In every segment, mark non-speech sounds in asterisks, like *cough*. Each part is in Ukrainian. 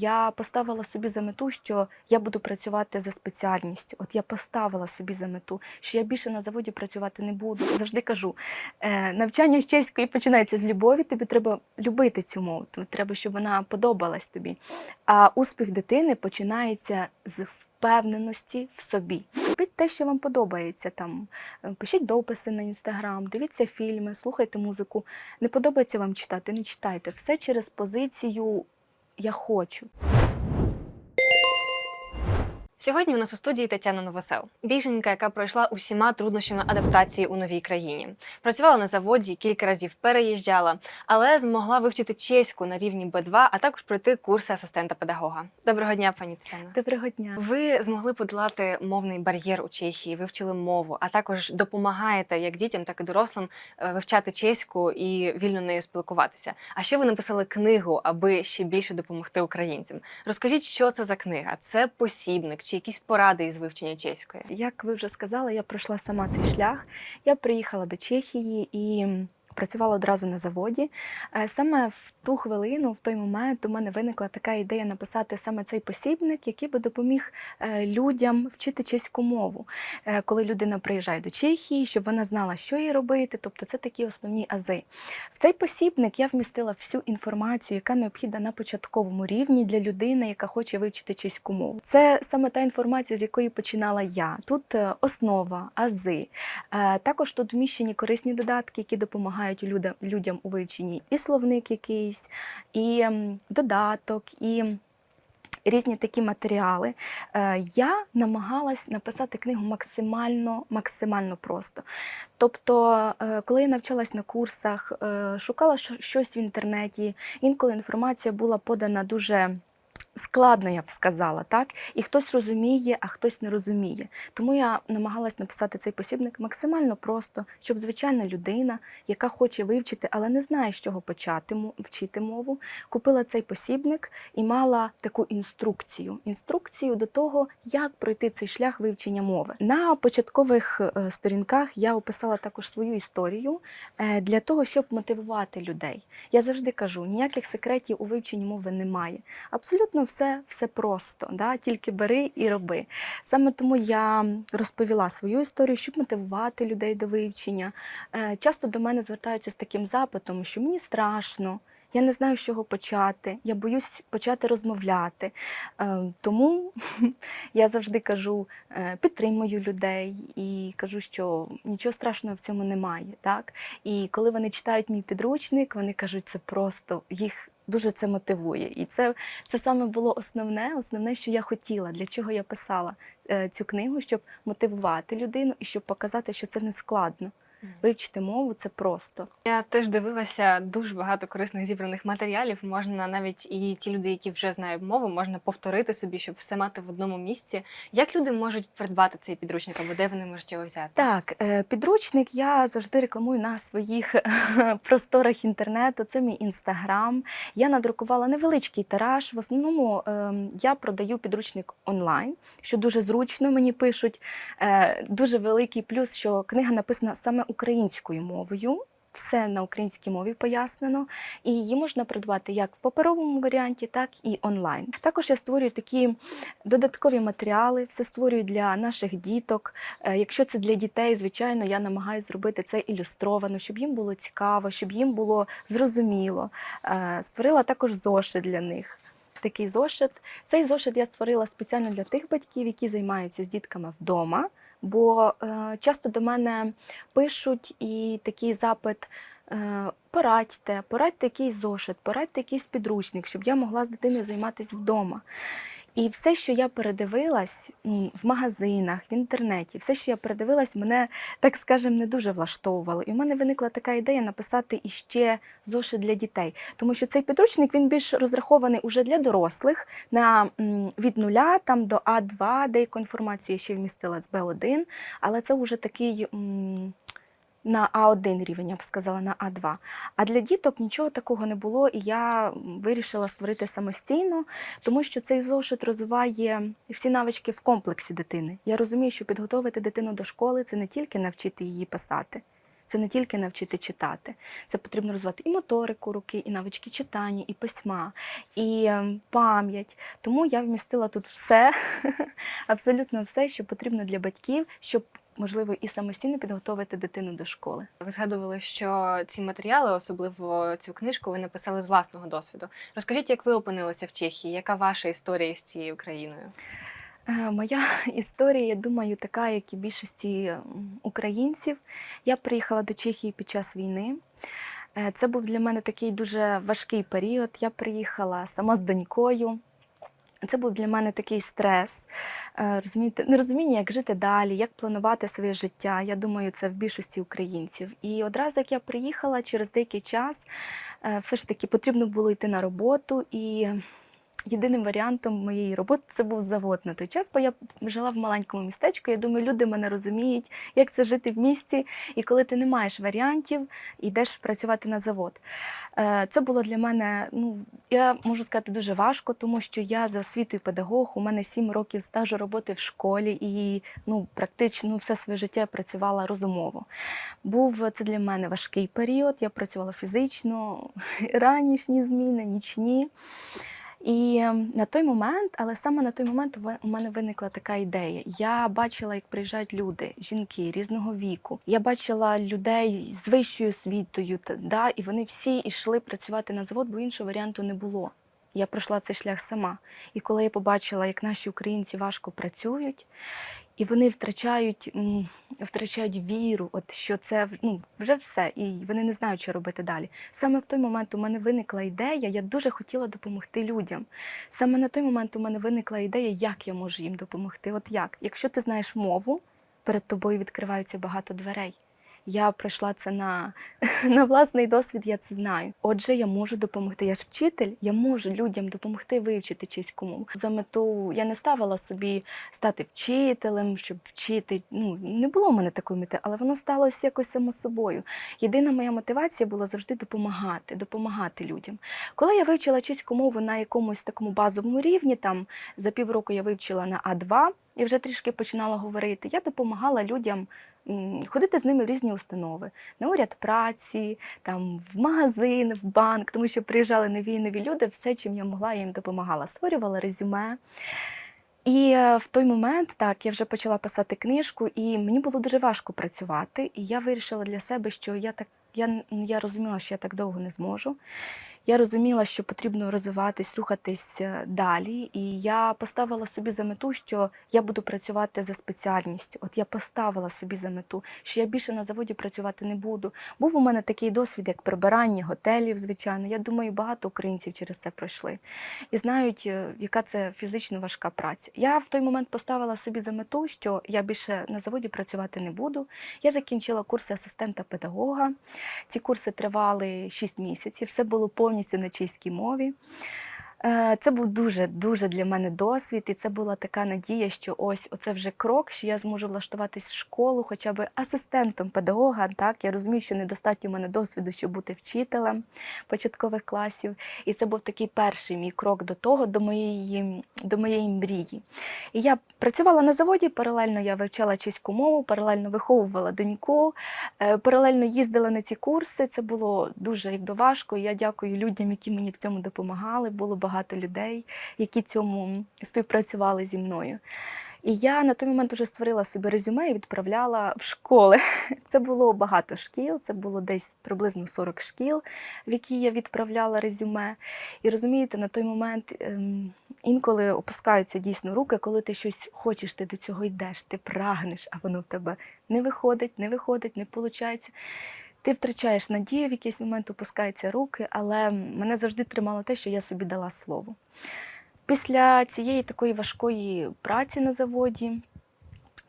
я поставила собі за мету, що я буду працювати за спеціальністю. От я поставила собі за мету, що я більше на заводі працювати не буду. Завжди кажу, е, навчання з чеської починається з любові. Тобі треба любити цю мову. тобі Треба, щоб вона подобалась тобі. А успіх дитини починається з впевненості в собі. Робіть те, що вам подобається. Там е, пишіть дописи на інстаграм, дивіться фільми, слухайте музику. Не подобається вам читати, не читайте. Все через позицію я хочу. Сьогодні у нас у студії Тетяна Новосел, біженка, яка пройшла усіма труднощами адаптації у новій країні. Працювала на заводі, кілька разів переїжджала, але змогла вивчити чеську на рівні Б2, а також пройти курси асистента педагога. Доброго дня, пані Тетяна. Доброго дня. Ви змогли подолати мовний бар'єр у Чехії, вивчили мову, а також допомагаєте як дітям, так і дорослим е, вивчати чеську і вільно нею спілкуватися. А ще ви написали книгу, аби ще більше допомогти українцям. Розкажіть, що це за книга? Це посібник чи якісь поради із вивчення чеської? Як ви вже сказали, я пройшла сама цей шлях. Я приїхала до Чехії і працювала одразу на заводі. Е, Саме в ту хвилину, в той момент, у мене виникла така ідея написати саме цей посібник, який би допоміг е, людям вчити чеську мову, Е, коли людина приїжджає до Чехії, щоб вона знала, що їй робити. Тобто це такі основні ази. В цей посібник я вмістила всю інформацію, яка необхідна на початковому рівні для людини, яка хоче вивчити чеську мову. Це саме та інформація, з якої починала я. Тут основа, ази. Також тут вміщені корисні додатки, які допомагають людям, людям у вивченні і словник якийсь, і додаток, і різні такі матеріали. Е, Я намагалась написати книгу максимально, максимально просто. Тобто, е, коли я навчалась на курсах, е, шукала щось в інтернеті, інколи інформація була подана дуже. Складно, я б сказала, так? І хтось розуміє, а хтось не розуміє. Тому я намагалась написати цей посібник максимально просто, щоб звичайна людина, яка хоче вивчити, але не знає, з чого почати вчити мову, купила цей посібник і мала таку інструкцію. Інструкцію до того, як пройти цей шлях вивчення мови. На початкових е, сторінках я описала також свою історію е, для того, щоб мотивувати людей. Я завжди кажу, ніяких секретів у вивченні мови немає. Абсолютно все, все просто, да? тільки бери і роби. Саме тому я розповіла свою історію, щоб мотивувати людей до вивчення. Е, Часто до мене звертаються з таким запитом, що мені страшно. Я не знаю, з чого почати. Я боюсь почати розмовляти. Е, Тому *laughs* я завжди кажу, е, підтримую людей і кажу, що нічого страшного в цьому немає. Так? І коли вони читають мій підручник, вони кажуть, це просто їх дуже це мотивує. І це, це саме було основне, основне, що я хотіла, для чого я писала е, цю книгу, щоб мотивувати людину і щоб показати, що це не складно. Вивчити мову це просто. Я теж дивилася дуже багато корисних зібраних матеріалів. Можна навіть і ті люди, які вже знають мову, можна повторити собі, щоб все мати в одному місці. Як люди можуть придбати цей підручник або де вони можуть його взяти? Так, е, підручник я завжди рекламую на своїх *laughs* просторах інтернету. Це мій інстаграм. Я надрукувала невеличкий тираж. В основному ем, я продаю підручник онлайн, що дуже зручно мені пишуть. Е, Дуже великий плюс, що книга написана саме українською мовою. Все на українській мові пояснено, і її можна придбати як в паперовому варіанті, так і онлайн. Також я створюю такі додаткові матеріали, все створюю для наших діток. Е, Якщо це для дітей, звичайно, я намагаюся зробити це ілюстровано, щоб їм було цікаво, щоб їм було зрозуміло. Е, Створила також зошит для них. Такий зошит. Цей зошит я створила спеціально для тих батьків, які займаються з дітками вдома. Бо е, часто до мене пишуть і такий запит. е, Порадьте, порадьте якийсь зошит, порадьте якийсь підручник, щоб я могла з дитиною займатися вдома. І все, що я передивилась в магазинах, в інтернеті, все, що я передивилась, мене, так скажем, не дуже влаштовувало. І в мене виникла така ідея написати іще зошит для дітей. Тому що цей підручник він більш розрахований уже для дорослих на від нуля там, до А2, деяку інформацію я ще вмістила з Б1, але це вже такий. На А1 рівень, я б сказала, на А2. А для діток нічого такого не було, і я вирішила створити самостійно, тому що цей зошит розвиває всі навички в комплексі дитини. Я розумію, що підготовити дитину до школи це не тільки навчити її писати. Це не тільки навчити читати, це потрібно розвивати і моторику руки, і навички читання, і письма, і ем, пам'ять. Тому я вмістила тут все, *laughs* абсолютно все, що потрібно для батьків, щоб можливо і самостійно підготовити дитину до школи. Ви згадували, що ці матеріали, особливо цю книжку, ви написали з власного досвіду. Розкажіть, як ви опинилися в Чехії? Яка ваша історія з цією країною? Е, Моя *laughs* історія, я думаю, така, як і більшості українців. Я приїхала до Чехії під час війни. Е, Це був для мене такий дуже важкий період. Я приїхала сама з донькою. Це був для мене такий стрес, е, розумієте, нерозуміння, як жити далі, як планувати своє життя. Я думаю, це в більшості українців. І одразу, як я приїхала, через деякий час е, все ж таки потрібно було йти на роботу. І єдиним варіантом моєї роботи це був завод на той час, бо я жила в маленькому містечку. Я думаю, люди мене розуміють, як це жити в місті. І коли ти не маєш варіантів, йдеш працювати на завод. Е, Це було для мене, ну я можу сказати, дуже важко, тому що я за освітою педагог, у мене сім років стажу роботи в школі, і ну практично все своє життя я працювала розумово. Був це для мене важкий період. Я працювала фізично, *laughs* ранішні зміни, нічні. І ем, на той момент, але саме на той момент у мене виникла така ідея. Я бачила, як приїжджають люди, жінки різного віку. Я бачила людей з вищою освітою, да, і вони всі йшли працювати на завод, бо іншого варіанту не було. Я пройшла цей шлях сама. І коли я побачила, як наші українці важко працюють, і вони втрачають, втрачають віру, от що це ну, вже все, і вони не знають, що робити далі. Саме в той момент у мене виникла ідея, я дуже хотіла допомогти людям. Саме на той момент у мене виникла ідея, як я можу їм допомогти. От як? Якщо ти знаєш мову, перед тобою відкриваються багато дверей. Я пройшла це на, *laughs* на власний досвід, я це знаю. Отже, я можу допомогти. Я ж вчитель, я можу людям допомогти вивчити чеську мову. За мету я не ставила собі стати вчителем, щоб вчити. Ну не було в мене такої мети, але воно сталося якось само собою. Єдина моя мотивація була завжди допомагати, допомагати людям. Коли я вивчила чеську мову на якомусь такому базовому рівні, там за півроку я вивчила на А2 і вже трішки починала говорити, я допомагала людям ходити з ними в різні установи, на уряд праці, там в магазин, в банк, тому що приїжджали нові і нові люди, все, чим я могла, я їм допомагала. Створювала резюме. І е, в той момент так я вже почала писати книжку, і мені було дуже важко працювати. І я вирішила для себе, що я так я, я розуміла, що я так довго не зможу. Я розуміла, що потрібно розвиватись, рухатись е, далі. І я поставила собі за мету, що я буду працювати за спеціальністю. От я поставила собі за мету, що я більше на заводі працювати не буду. Був у мене такий досвід, як прибирання готелів, звичайно. Я думаю, багато українців через це пройшли і знають, е, яка це фізично важка праця. Я в той момент поставила собі за мету, що я більше на заводі працювати не буду. Я закінчила курси асистента педагога. Ці курси тривали 6 місяців. Все було повністю на чеській мові. Е, Це був дуже дуже для мене досвід, і це була така надія, що ось оце вже крок, що я зможу влаштуватись в школу, хоча б асистентом педагога. Так я розумію, що недостатньо в мене досвіду, щоб бути вчителем початкових класів. І це був такий перший мій крок до того, до моєї, до моєї мрії. І я працювала на заводі, паралельно я вивчала чеську мову, паралельно виховувала доньку, е, паралельно їздила на ці курси. Це було дуже якби важко. І я дякую людям, які мені в цьому допомагали. Було багато людей, які цьому співпрацювали зі мною. І я на той момент вже створила собі резюме і відправляла в школи. *laughs* Це було багато шкіл, це було десь приблизно 40 шкіл, в які я відправляла резюме. І розумієте, на той момент ем, інколи опускаються дійсно руки, коли ти щось хочеш, ти до цього йдеш, ти прагнеш, а воно в тебе не виходить, не виходить, не виходить. Ти втрачаєш надію, в якийсь момент опускаються руки, але мене завжди тримало те, що я собі дала слово. Після цієї такої важкої праці на заводі,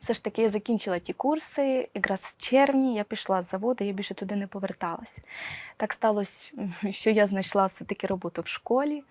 все ж таки я закінчила ті курси. Якраз в червні я пішла з заводу, я більше туди не поверталась. Так сталося, *laughs* що я знайшла все-таки роботу в школі.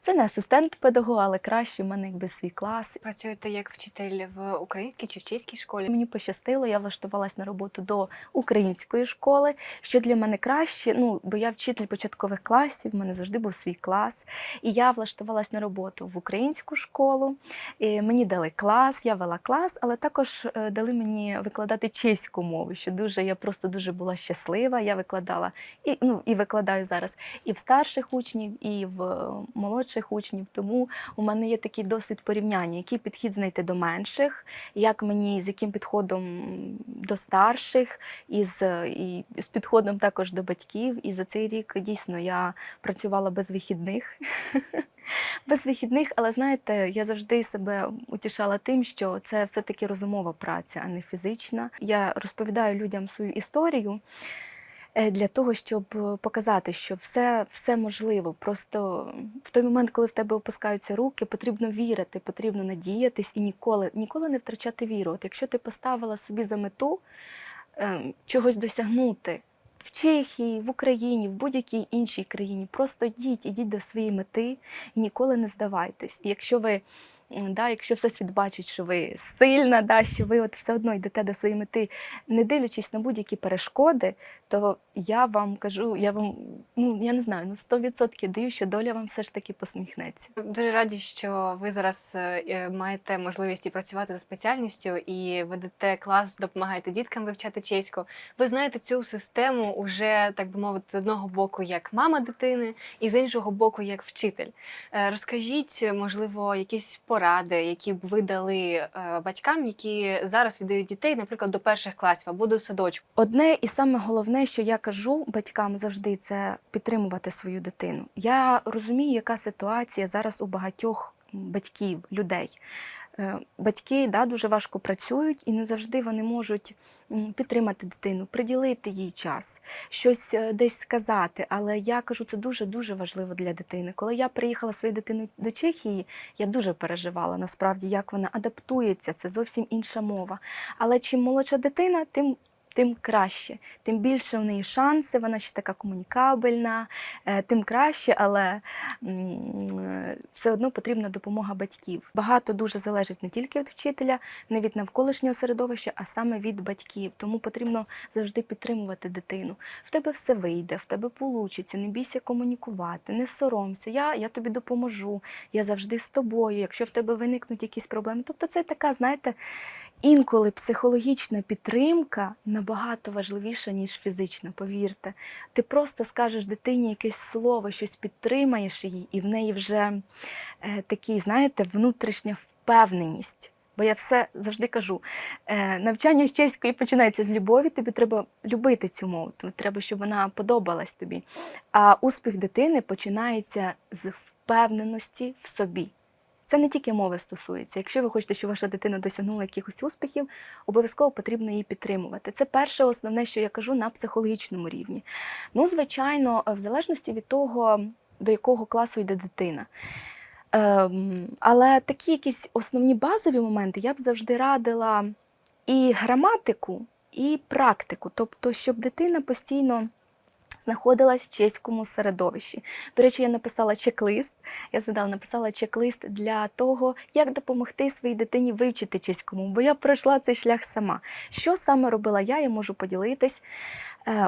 Це не асистент педагога, але краще в мене якби свій клас. Працюєте як вчитель в українській чи в чеській школі? Мені пощастило, я влаштувалась на роботу до української школи, що для мене краще, ну бо я вчитель початкових класів, в мене завжди був свій клас. І я влаштувалась на роботу в українську школу. І мені дали клас, я вела клас, але також е, дали мені викладати чеську мову, що дуже я просто дуже була щаслива. Я викладала і ну і викладаю зараз і в старших учнів, і в е, молодших учнів. Тому у мене є такий досвід порівняння, який підхід знайти до менших, як мені з яким підходом до старших, і з, і з підходом також до батьків. І за цей рік дійсно я працювала без вихідних. *laughs* Без вихідних, але знаєте, я завжди себе утішала тим, що це все-таки розумова праця, а не фізична. Я розповідаю людям свою історію е, для того, щоб показати, що все, все можливо. Просто в той момент, коли в тебе опускаються руки, потрібно вірити, потрібно надіятись і ніколи, ніколи не втрачати віру. От якщо ти поставила собі за мету е, чогось досягнути. В Чехії, в Україні, в будь-якій іншій країні. Просто йдіть, ідіть до своєї мети і ніколи не здавайтесь. І якщо ви, да, якщо всесвіт бачить, що ви сильна, да, що ви от все одно йдете до своєї мети, не дивлячись на будь-які перешкоди, то я вам кажу, я вам, ну я не знаю, ну 100% даю, що доля вам все ж таки посміхнеться. Дуже раді, що ви зараз е, е, маєте можливість і працювати за спеціальністю і ведете клас, допомагаєте діткам вивчати чеську. Ви знаєте цю систему уже, так би мовити, з одного боку як мама дитини, і з іншого боку як вчитель. Е, Розкажіть, можливо, якісь поради, які б ви дали е, батькам, які зараз віддають дітей, наприклад, до перших класів або до садочку. Одне і саме головне, що я кажу батькам завжди, це підтримувати свою дитину. Я розумію, яка ситуація зараз у багатьох батьків, людей. Е, Батьки да, дуже важко працюють і не завжди вони можуть підтримати дитину, приділити їй час, щось е, десь сказати. Але я кажу, це дуже дуже важливо для дитини. Коли я приїхала своєю дитиною до Чехії, я дуже переживала насправді, як вона адаптується. Це зовсім інша мова. Але чим молодша дитина, тим тим краще, тим більше в неї шанси, вона ще така комунікабельна, е, тим краще, але е, все одно потрібна допомога батьків. Багато дуже залежить не тільки від вчителя, не від навколишнього середовища, а саме від батьків. Тому потрібно завжди підтримувати дитину. В тебе все вийде, в тебе вийде, не бійся комунікувати, не соромся. Я, я тобі допоможу, я завжди з тобою, якщо в тебе виникнуть якісь проблеми. Тобто це така, знаєте, інколи психологічна підтримка набагато важливіша, ніж фізична, повірте. Ти просто скажеш дитині якесь слово, щось підтримаєш її, і в неї вже е, такий, знаєте, внутрішня впевненість. Бо я все завжди кажу: е, навчання з чеської починається з любові, тобі треба любити цю мову, тобі треба, щоб вона подобалась тобі. А успіх дитини починається з впевненості в собі. Це не тільки мови стосується. Якщо ви хочете, щоб ваша дитина досягнула якихось успіхів, обов'язково потрібно її підтримувати. Це перше основне, що я кажу на психологічному рівні. Ну, звичайно, в залежності від того, до якого класу йде дитина. Ем, але такі якісь основні базові моменти я б завжди радила і граматику, і практику, тобто, щоб дитина постійно знаходилась в чеському середовищі. До речі, я написала чек-лист. Я задала, написала чек-лист для того, як допомогти своїй дитині вивчити чеському, бо я пройшла цей шлях сама. Що саме робила я, я можу поділитись.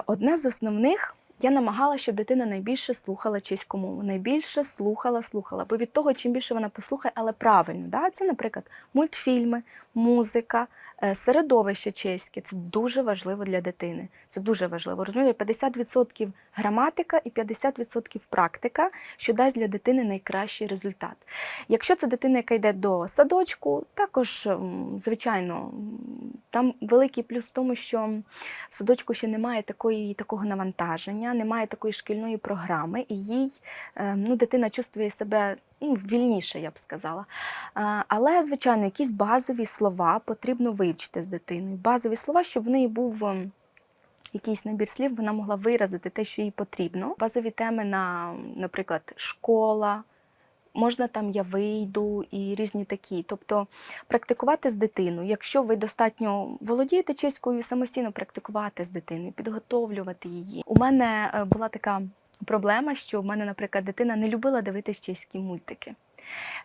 Одна з основних. Я намагалася, щоб дитина найбільше слухала чеську мову, найбільше слухала, слухала. Бо від того, чим більше вона послухає, але правильно, да? це, наприклад, мультфільми, музика, е, середовище чеське. Це дуже важливо для дитини. Це дуже важливо. Розумієте, 50% граматика і 50% практика, що дасть для дитини найкращий результат. Якщо це дитина, яка йде до садочку, також, звичайно, там великий плюс в тому, що в садочку ще немає такої, такого навантаження, немає такої шкільної програми, і їй е, ну, дитина чувствує себе ну, вільніше, я б сказала. Але, звичайно, якісь базові слова потрібно вивчити з дитиною. Базові слова, щоб в неї був. ем, Якийсь набір слів вона могла виразити те, що їй потрібно. Базові теми на, наприклад, школа, можна там я вийду і різні такі. Тобто практикувати з дитиною. Якщо ви достатньо володієте чеською, самостійно практикувати з дитиною, підготовлювати її. У мене е, була така проблема, що в мене, наприклад, дитина не любила дивитися чеські мультики.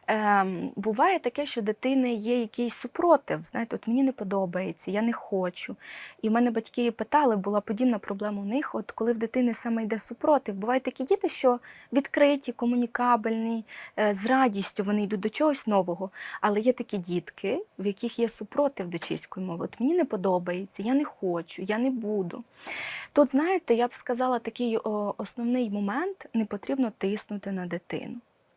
Ем, буває таке, що дитини є якийсь супротив. Знаєте, от мені не подобається, я не хочу. І в мене батьки питали, була подібна проблема у них. От коли в дитини саме йде супротив, бувають такі діти, що відкриті, комунікабельні, е, з радістю вони йдуть до чогось нового. Але є такі дітки, в яких є супротив до чеської мови. От мені не подобається, я не хочу, я не буду. Тут, знаєте, я б сказала такий о, основний момент: не потрібно тиснути на дитину.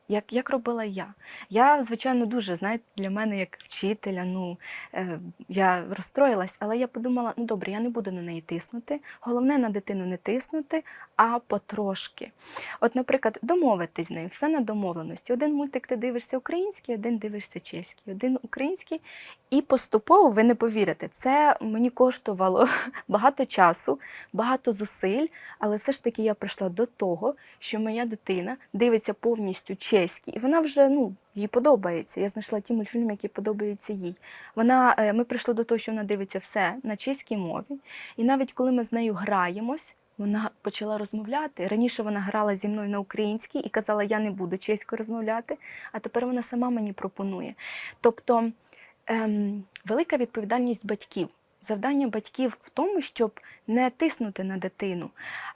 Як, як робила я. Я, звичайно, дуже, знаєте, для мене як вчителя, ну, е, я розстроїлась, але я подумала, ну добре, я не буду на неї тиснути. Головне на дитину не тиснути, а потрошки. От, наприклад, домовитись з нею, все на домовленості. Один мультик ти дивишся український, один дивишся чеський, один український. І поступово ви не повірите, це мені коштувало *laughs* багато часу, багато зусиль, але все ж таки я прийшла до того, що моя дитина дивиться повністю чеський, і вона вже ну. Їй подобається. Я знайшла ті мультфільми, які подобаються їй. Вона, е, ми прийшли до того, що вона дивиться все на чеській мові. І навіть коли ми з нею граємось, вона почала розмовляти. Раніше вона грала зі мною на українській і казала, я не буду чеською розмовляти, а тепер вона сама мені пропонує. Тобто ем, велика відповідальність батьків. Завдання батьків в тому, щоб не тиснути на дитину.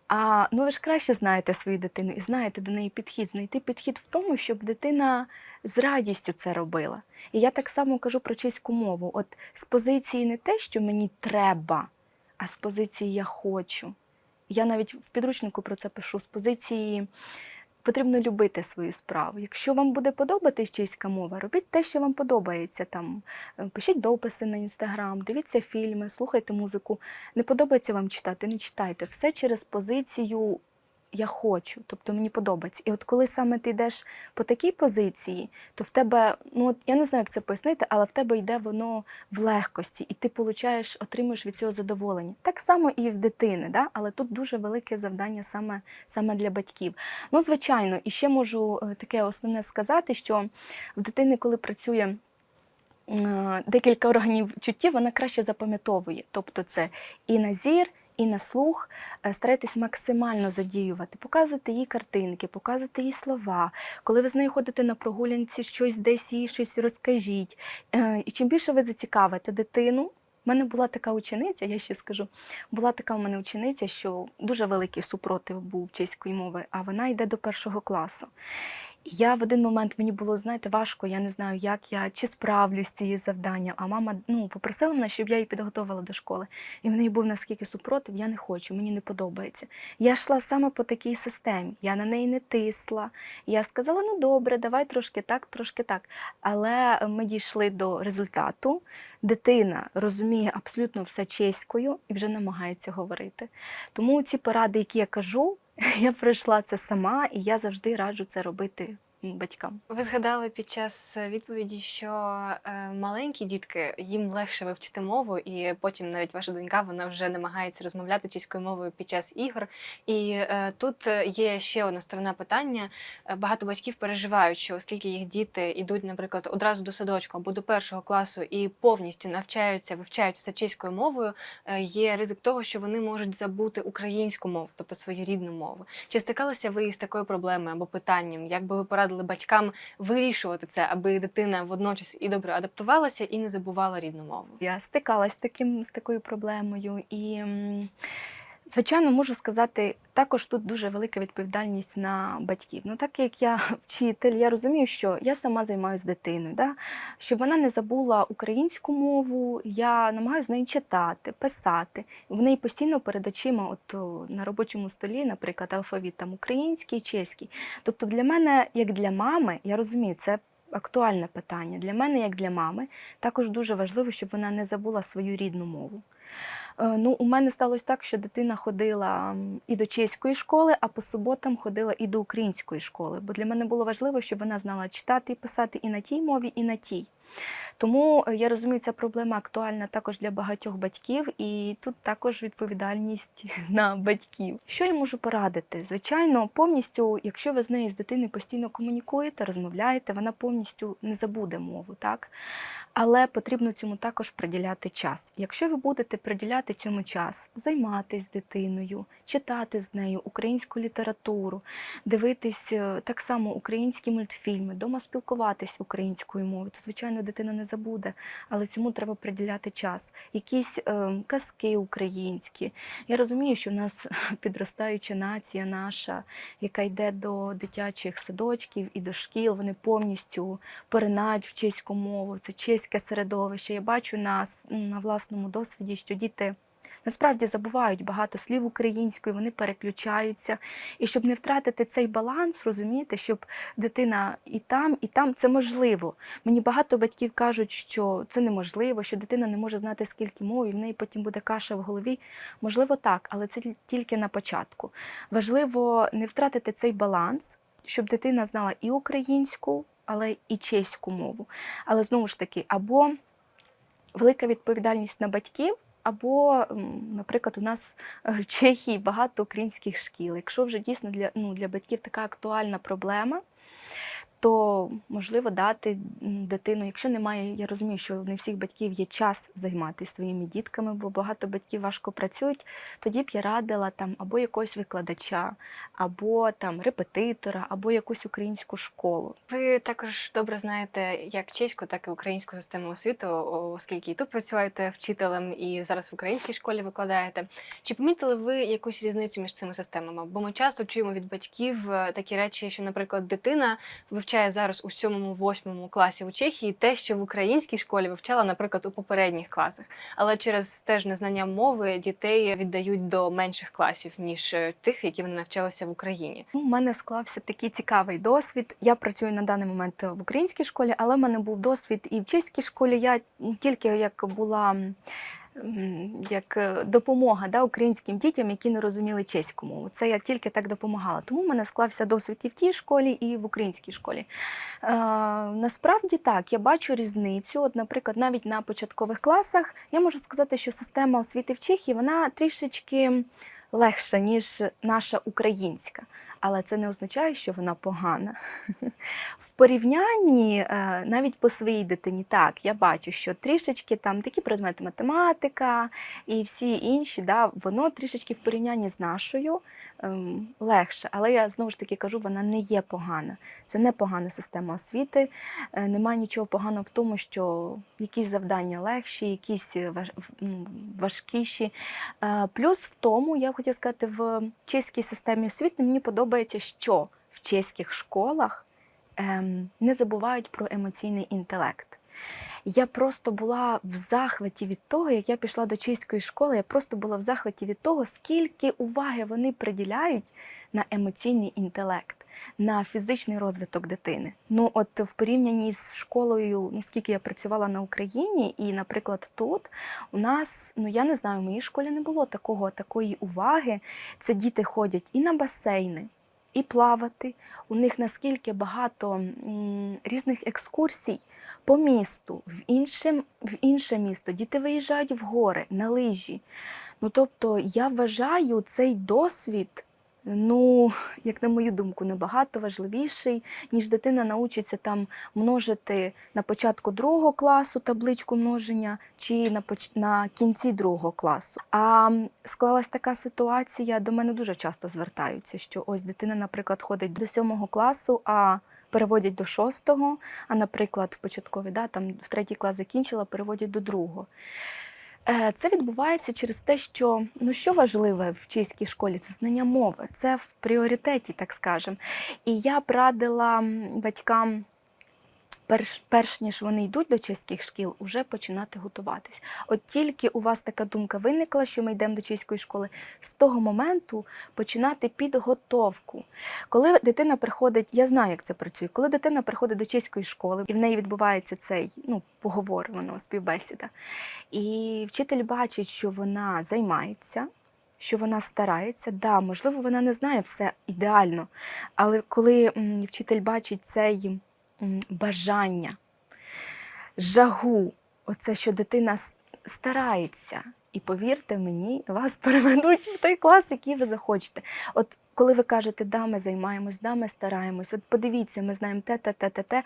А ну ви ж краще знаєте свою дитину і знаєте до неї підхід. Знайти підхід в тому, щоб дитина з радістю це робила. І я так само кажу про чеську мову. От з позиції не те, що мені треба, а з позиції я хочу. Я навіть в підручнику про це пишу з позиції. Потрібно любити свою справу. Якщо вам буде подобатись чиська мова, робіть те, що вам подобається. Там е, пишіть дописи на інстаграм, дивіться фільми, слухайте музику. Не подобається вам читати, не читайте. Все через позицію я хочу, тобто мені подобається. І от коли саме ти йдеш по такій позиції, то в тебе, ну от я не знаю, як це пояснити, але в тебе йде воно в легкості, і ти получаєш, отримуєш від цього задоволення. Так само і в дитини, да? але тут дуже велике завдання саме, саме для батьків. Ну, звичайно, і ще можу е, таке основне сказати, що в дитини, коли працює. е, Декілька органів чуттів вона краще запам'ятовує. Тобто це і на зір, і на слух. Е, Старайтесь максимально задіювати, показувати їй картинки, показувати їй слова. Коли ви з нею ходите на прогулянці, щось десь їй щось розкажіть. Е, І чим більше ви зацікавите дитину, в мене була така учениця, я ще скажу, була така у мене учениця, що дуже великий супротив був чеської мови, а вона йде до першого класу. Я в один момент мені було, знаєте, важко, я не знаю, як я чи справлюсь з цією завданням. А мама ну, попросила мене, щоб я її підготувала до школи. І в неї був наскільки супротив, я не хочу, мені не подобається. Я йшла саме по такій системі. Я на неї не тисла. Я сказала: ну добре, давай трошки так, трошки так. Але ми дійшли до результату. Дитина розуміє абсолютно все чеською і вже намагається говорити. Тому ці поради, які я кажу, я пройшла це сама, і я завжди раджу це робити батькам. Ви згадали під час відповіді, що е, маленькі дітки їм легше вивчити мову, і потім навіть ваша донька вона вже намагається розмовляти чеською мовою під час ігор. І е, тут є ще одна сторона питання. Е, Багато батьків переживають, що оскільки їх діти йдуть, наприклад, одразу до садочку або до першого класу і повністю навчаються, вивчають все чеською мовою, е, є ризик того, що вони можуть забути українську мову, тобто свою рідну мову. Чи стикалися ви з такою проблемою або питанням? Як би ви порадили батькам вирішувати це, аби дитина водночас і добре адаптувалася і не забувала рідну мову? Я стикалась таким з такою проблемою, і звичайно можу сказати, також тут дуже велика відповідальність на батьків. Ну, так як я *laughs* вчитель, я розумію, що я сама займаюся дитиною, да? щоб вона не забула українську мову, я намагаюся з нею читати, писати. В неї постійно перед очима, от на робочому столі, наприклад, алфавіт там український, чеський. Тобто для мене, як для мами, я розумію, це. Актуальне питання для мене, як для мами, також дуже важливо, щоб вона не забула свою рідну мову. Е, Ну, у мене сталося так, що дитина ходила і до чеської школи, а по суботам ходила і до української школи. Бо для мене було важливо, щоб вона знала читати і писати і на тій мові, і на тій. Тому е, я розумію, ця проблема актуальна також для багатьох батьків, і тут також відповідальність *laughs* на батьків. Що я можу порадити? Звичайно, повністю, якщо ви з нею з дитиною постійно комунікуєте, розмовляєте, вона повністю не забуде мову, так? Але потрібно цьому також приділяти час. Якщо ви будете приділяти цьому час, займатися дитиною, читати з нею українську літературу, дивитись е, так само українські мультфільми, дома спілкуватись українською мовою. То, звичайно, дитина не забуде, але цьому треба приділяти час. Якісь е, казки українські. Я розумію, що в нас *laughs* підростаюча нація наша, яка йде до дитячих садочків і до шкіл, вони повністю поринають в чеську мову, це чеське середовище. Я бачу на, с- на власному досвіді, що діти. Насправді забувають багато слів українською, вони переключаються. І щоб не втратити цей баланс, розумієте, щоб дитина і там, і там це можливо. Мені багато батьків кажуть, що це неможливо, що дитина не може знати скільки мов, і в неї потім буде каша в голові. Можливо, так, але це тільки на початку. Важливо не втратити цей баланс, щоб дитина знала і українську, але і чеську мову. Але знову ж таки, або велика відповідальність на батьків. Або, наприклад, у нас е, в Чехії багато українських шкіл. Якщо вже дійсно для, ну, для батьків така актуальна проблема, то можливо дати дитину, якщо немає, я розумію, що не всіх батьків є час займатися своїми дітками, бо багато батьків важко працюють, тоді б я радила там або якогось викладача, або там репетитора, або якусь українську школу. Ви також добре знаєте як чеську, так і українську систему освіти, оскільки і тут працюєте вчителем, і зараз в українській школі викладаєте. Чи помітили ви якусь різницю між цими системами? Бо ми часто чуємо від батьків е, такі речі, що, наприклад, дитина вивчає зараз у сьомому, восьмому класі у Чехії те, що в українській школі вивчала, наприклад, у попередніх класах. Але через теж незнання мови дітей віддають до менших класів ніж е, тих, які вони навчалися в Україні. Ну, У мене склався такий цікавий досвід. Я працюю на даний момент в українській школі, але в мене був досвід і в чеській школі. Я тільки як була як е, допомога да, українським дітям, які не розуміли чеську мову. Це я тільки так допомагала. Тому в мене склався досвід і в тій школі, і в українській школі. Е, насправді так, я бачу різницю. От, наприклад, навіть на початкових класах я можу сказати, що система освіти в Чехії вона трішечки легша, ніж наша українська. Але це не означає, що вона погана. В порівнянні е, навіть по своїй дитині, так, я бачу, що трішечки там такі предмети математика і всі інші, да, воно трішечки в порівнянні з нашою ем, легше. Але я знову ж таки кажу, вона не є погана. Це не погана система освіти. Е, Немає нічого поганого в тому, що якісь завдання легші, якісь е, ну, важкіші. Плюс в тому, я хотіла сказати, в чеській системі освіти мені подобається, що в чеських школах ем, не забувають про емоційний інтелект. Я просто була в захваті від того, як я пішла до чеської школи. Я просто була в захваті від того, скільки уваги вони приділяють на емоційний інтелект, на фізичний розвиток дитини. Ну, от в порівнянні з школою, ну скільки я працювала на Україні, і, наприклад, тут у нас, ну я не знаю, в моїй школі не було такого, такої уваги. Це діти ходять і на басейни. І плавати. У них наскільки багато різних екскурсій по місту, в, інше, в інше місто. Діти виїжджають в гори, на лижі. Ну, тобто, я вважаю цей досвід, ну, як на мою думку, набагато важливіший, ніж дитина научиться там множити на початку другого класу табличку множення чи на, поч... на кінці другого класу. А склалась така ситуація, до мене дуже часто звертаються, що ось дитина, наприклад, ходить до сьомого класу, а переводять до шостого, а, наприклад, в початковій, да, там в третій клас закінчила, переводять до другого. Е, Це відбувається через те, що ну що важливе в чеській школі, це знання мови, це в пріоритеті, так скажемо. І я б радила батькам. Перш, перш ніж вони йдуть до чеських шкіл, уже починати готуватись. От тільки у вас така думка виникла, що ми йдемо до чеської школи, з того моменту починати підготовку. Коли дитина приходить, я знаю, як це працює. Коли дитина приходить до чеської школи, і в неї відбувається цей ну, поговор, воно співбесіда, і вчитель бачить, що вона займається. Що вона старається, да, можливо, вона не знає все ідеально, але коли вчитель бачить цей бажання, жагу, оце, що дитина старається, і повірте мені, вас *laughs* переведуть в той клас, який ви захочете. От коли ви кажете, да, ми займаємось, да, ми стараємось, от подивіться, ми знаємо те, те, те, те, те.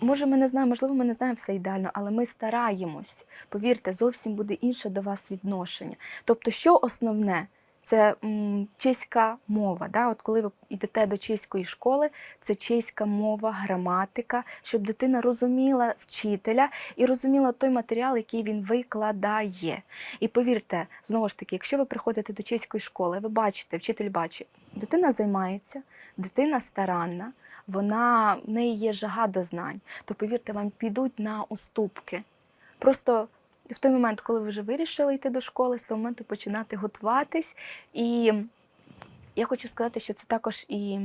Може, ми не знаємо, можливо, ми не знаємо все ідеально, але ми стараємось. Повірте, зовсім буде інше до вас відношення. Тобто, що основне? Це м, чеська мова. Да? От коли ви йдете до чеської школи, це чеська мова, граматика, щоб дитина розуміла вчителя і розуміла той матеріал, який він викладає. І повірте, знову ж таки, якщо ви приходите до чеської школи, ви бачите, вчитель бачить, дитина займається, дитина старанна, вона в неї є жага до знань, то повірте, вам підуть на уступки. Просто в той момент, коли ви вже вирішили йти до школи, з того моменту починати готуватись. І я хочу сказати, що це також і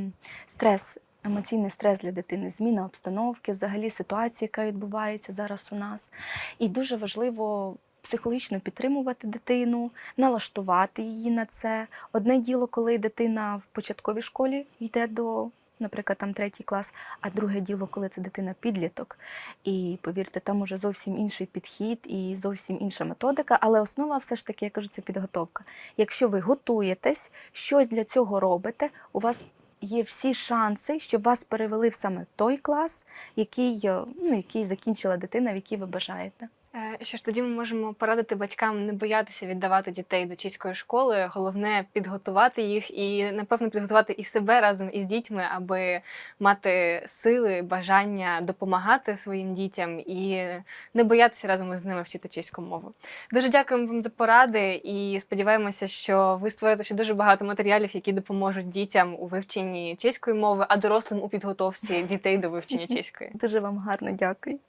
стрес, емоційний стрес для дитини, зміна обстановки, взагалі ситуація, яка відбувається зараз у нас. І дуже важливо психологічно підтримувати дитину, налаштувати її на це. Одне діло, коли дитина в початковій школі йде до. Наприклад, там третій клас, а друге діло, коли це дитина підліток. І повірте, там уже зовсім інший підхід і зовсім інша методика. Але основа все ж таки, я кажу, це підготовка. Якщо ви готуєтесь, щось для цього робите, у вас є всі шанси, щоб вас перевели в саме той клас, який, е, ну, який закінчила дитина, в який ви бажаєте. Е, Що ж тоді ми можемо порадити батькам не боятися віддавати дітей до чеської школи. Головне підготувати їх і, напевно, підготувати і себе разом із дітьми, аби мати сили, бажання допомагати своїм дітям і не боятися разом із ними вчити чеську мову. Дуже дякуємо вам за поради і сподіваємося, що ви створите ще дуже багато матеріалів, які допоможуть дітям у вивченні чеської мови, а дорослим у підготовці дітей до вивчення чеської. Дуже вам гарно дякую.